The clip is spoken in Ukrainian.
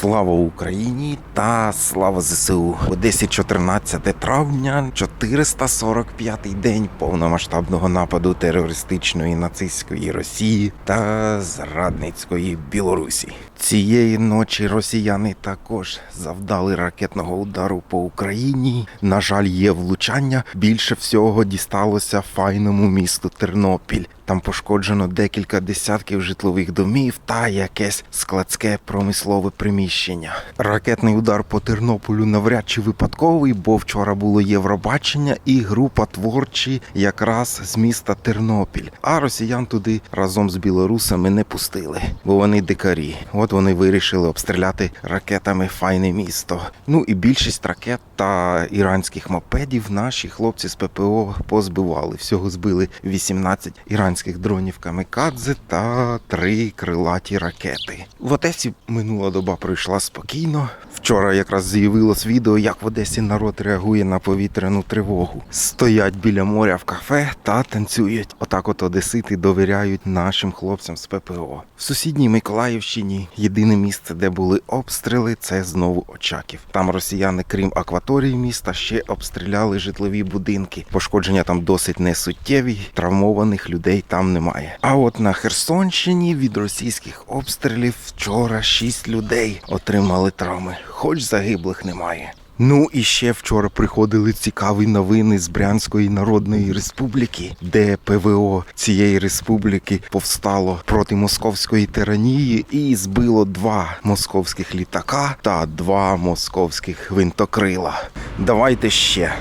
Слава Україні та слава ЗСУ. В Одесі 14 травня, 445-й день повномасштабного нападу терористичної нацистської Росії та зрадницької Білорусі. Цієї ночі росіяни також завдали ракетного удару по Україні. На жаль, є влучання. Більше всього дісталося файному місту Тернопіль. Там пошкоджено декілька десятків житлових домів та якесь складське промислове приміщення. Ракетний удар по Тернополю навряд чи випадковий, бо вчора було Євробачення і група творчі якраз з міста Тернопіль. А росіян туди разом з білорусами не пустили, бо вони дикарі. От вони вирішили обстріляти ракетами файне місто. Ну і більшість ракет та іранських мопедів наші хлопці з ППО позбивали. Всього збили 18 іранських дронів камікадзе та три крилаті ракети. В Одесі минула доба пройшла спокійно. Вчора якраз з'явилось відео, як в Одесі народ реагує на повітряну тривогу. Стоять біля моря в кафе та танцюють. Отак от одесити довіряють нашим хлопцям з ППО. В сусідній Миколаївщині єдине місце, де були обстріли, це знову Очаків. Там росіяни, крім акваторії міста, ще обстріляли житлові будинки. Пошкодження там досить несуттєві, травмованих людей там немає. А от на Херсонщині від російських обстрілів вчора шість людей отримали травми, хоч загиблих немає. Ну і ще вчора приходили цікаві новини з Брянської Народної Республіки, де ПВО цієї республіки повстало проти московської тиранії і збило два московських літака та два московських винтокрила. Давайте ще.